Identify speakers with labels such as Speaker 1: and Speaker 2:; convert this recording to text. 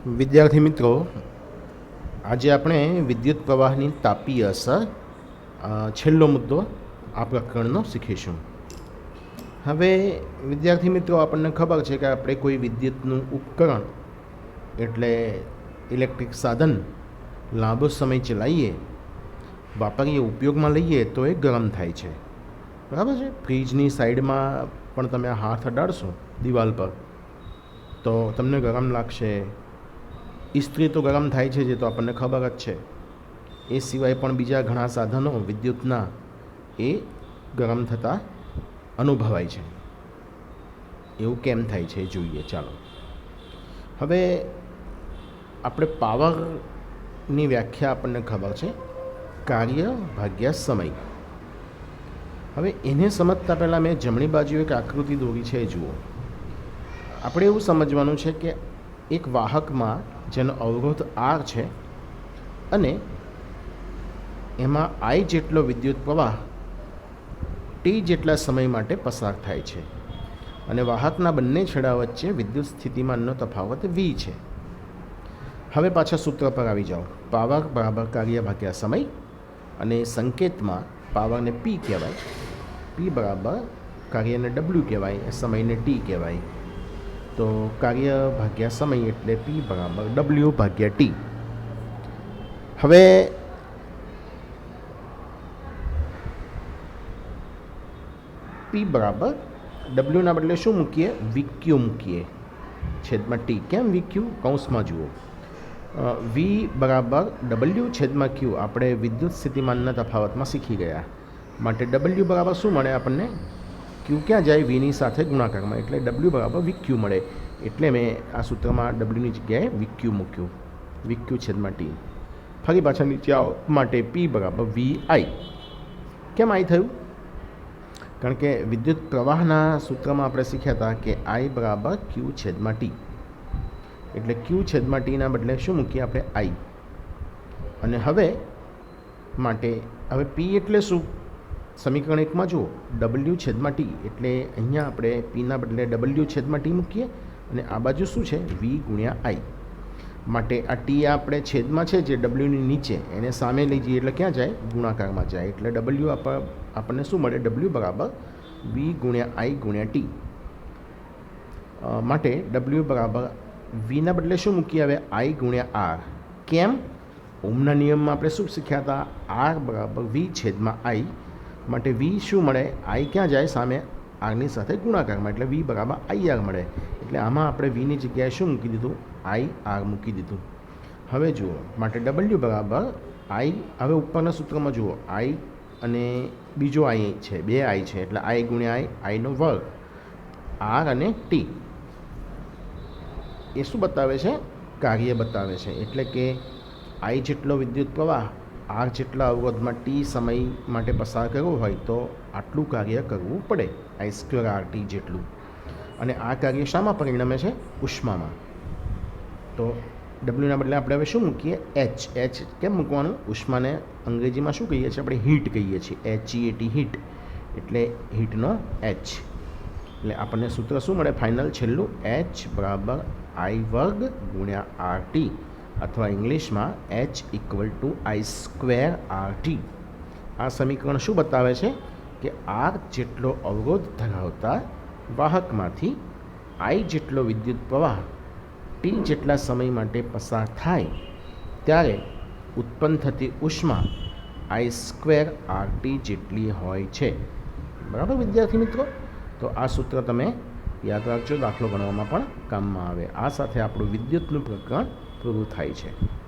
Speaker 1: વિદ્યાર્થી મિત્રો, આજે આપણે વિદ્યુત પ્રવાહની તાપીય અસર છેલ્લો મુદ્દો આ પ્રકરણનો શીખીશું. હવે વિદ્યાર્થી મિત્રો, આપણને ખબર છે કે આપણે કોઈ વિદ્યુતનું ઉપકરણ, એટલે ઇલેક્ટ્રિક સાધન, લાંબો સમય ચલાવીએ, વાપરીએ, ઉપયોગમાં લઈએ, તો એ ગરમ થાય છે. બરાબર છે? ફ્રીજની સાઈડમાં પણ તમે હાથ અડાડશો દિવાલ પર, તો તમને ગરમ લાગશે ઇસ્ત્રી તો ગરમ થાય છે જે તો આપણને ખબર જ છે. એ સિવાય પણ બીજા ઘણા સાધનો વિદ્યુતના એ ગરમ થતાં અનુભવાય છે. એવું કેમ થાય છે જોઈએ. ચાલો. હવે આપણે પાવરની વ્યાખ્યા આપણને ખબર છે. કાર્ય ભાગ્યા સમય. હવે એને સમજતા પહેલાં મેં જમણી બાજુ એક આકૃતિ દોરી છે એ જુઓ. આપણે એવું સમજવાનું છે કે એક વાહકમાં જેનો અવરોધ આર છે અને એમાં આઈ જેટલો વિદ્યુત પ્રવાહ ટી જેટલા સમય માટે પસાર થાય છે અને વાહકના બંને છેડા વચ્ચે વિદ્યુત સ્થિતિમાનનો તફાવત વી છે. હવે પાછા સૂત્ર પર આવી જાઓ. પાવર બરાબર કાર્ય ભાગ્યા સમય અને સંકેતમાં પાવરને પી કહેવાય. પી બરાબર કાર્યને ડબલ્યુ કહેવાય સમયને ટી કહેવાય. તો કાર્ય ભાગ્યા સમય એટલે પી બરાબર ડબલ્યુ ભાગ્યા ટી હવે પી બરાબર ડબલ્યુના બદલે શું મૂકીએ? વિક્યુ મૂકીએ. છેદમાં ટી કેમ વિક્યુ કૌંસમાં જુઓ. વી બરાબર ડબલ્યુ છેદમાં ક્યુ આપણે વિદ્યુત સ્થિતિમાનના તફાવતમાં શીખી ગયા. માટે ડબલ્યુ બરાબર શું મળે આપણને? ક્યુ ક્યાં જાય? વીની સાથે ગુણાકારમાં. એટલે ડબલ્યુ બરાબર વિક્યુ મળે. એટલે મેં આ સૂત્રમાં ડબલ્યુની જગ્યાએ વિક્યુ મૂક્યું. વિક્યુ છેદમાં ટી. ફરી પાછા નીચે આવો. માટે પી બરાબર વી આઈ કેમ આઈ થયું? કારણ કે વિદ્યુત પ્રવાહના સૂત્રમાં આપણે શીખ્યા હતા કે આઈ બરાબર ક્યુ છેદમાં ટી એટલે ક્યુ છેદમાં ટીના બદલે શું મૂકીએ આપણે આઈ અને હવે માટે, હવે પી એટલે શું? સમીકરણ એકમાં જુઓ ડબલ્યુ છેદમાં ટી એટલે અહીંયા આપણે પીના બદલે ડબલ્યુ છેદમાં ટી મૂકીએ અને આ બાજુ શું છે? વી ગુણ્યા આઈ માટે આ ટી આપણે છેદમાં છે જે ડબલ્યુની નીચે, એને સામે લઈ જઈએ એટલે ક્યાં જાય? ગુણાકારમાં જાય. એટલે ડબલ્યુ આપણને શું મળે? ડબલ્યુ બરાબર વી ગુણ્યા આઈ ગુણ્યા ટી માટે ડબલ્યુ બરાબર વીના બદલે શું મૂકીએ હવે? આઈ ગુણ્યા આર કેમ? ઓમના નિયમમાં આપણે શું શીખ્યા હતા? આર બરાબર વી છેદમાં આઈ માટે વી શું મળે? આઈ ક્યાં જાય? સામે આરની સાથે ગુણાકારમાં એટલે વી બરાબર આઈ આગ મળે. એટલે આમાં આપણે વીની જગ્યાએ શું મૂકી દીધું? આઈ આર મૂકી દીધું. હવે જુઓ, માટે ડબલ્યુ બરાબર આઈ હવે ઉપરના સૂત્રમાં જુઓ. આઈ અને બીજો આઈ છે, બે આઈ છે. એટલે આઈ ગુણ્યા આઈ આઈનો વર્ગ. આર અને ટી એ શું બતાવે છે? કાર્ય બતાવે છે. એટલે કે આઈ જેટલો વિદ્યુત પ્રવાહ આર જેટલા અવરોધમાં ટી સમય માટે પસાર કરવો હોય તો આટલું કાર્ય કરવું પડે આઈ આર ટી જેટલું. અને આ કાર્ય શામાં પરિણમે છે? ઉષ્મામાં. તો ડબલ્યુના બદલે આપણે હવે શું મૂકીએ? એચ એચ કેમ મૂકવાનું? ઉષ્માને અંગ્રેજીમાં શું કહીએ છીએ? આપણે હીટ કહીએ છીએ. એચ ઈ ટી હીટ એટલે હીટનો એચ એટલે આપણને સૂત્ર શું મળે? ફાઇનલ છેલ્લું એચ બરાબર આઈ વર્ગ ગુણ્યા આર ટી અથવા ઇંગ્લિશમાં H equal to I square R T આ સમીકરણ શું બતાવે છે? કે આર જેટલો અવરોધ ધરાવતા વાહકમાંથી આઈ જેટલો વિદ્યુત પ્રવાહ ટી જેટલા સમય માટે પસાર થાય ત્યારે ઉત્પન્ન થતી ઉષ્મા આઈ સ્ક્વેર આર ટી જેટલી હોય છે. બરાબર વિદ્યાર્થી મિત્રો? તો આ સૂત્ર તમે યાદ રાખજો. દાખલો ગણવામાં પણ કામમાં આવે. આ સાથે આપણું વિદ્યુતનું પ્રકરણ પૂરું થાય છે.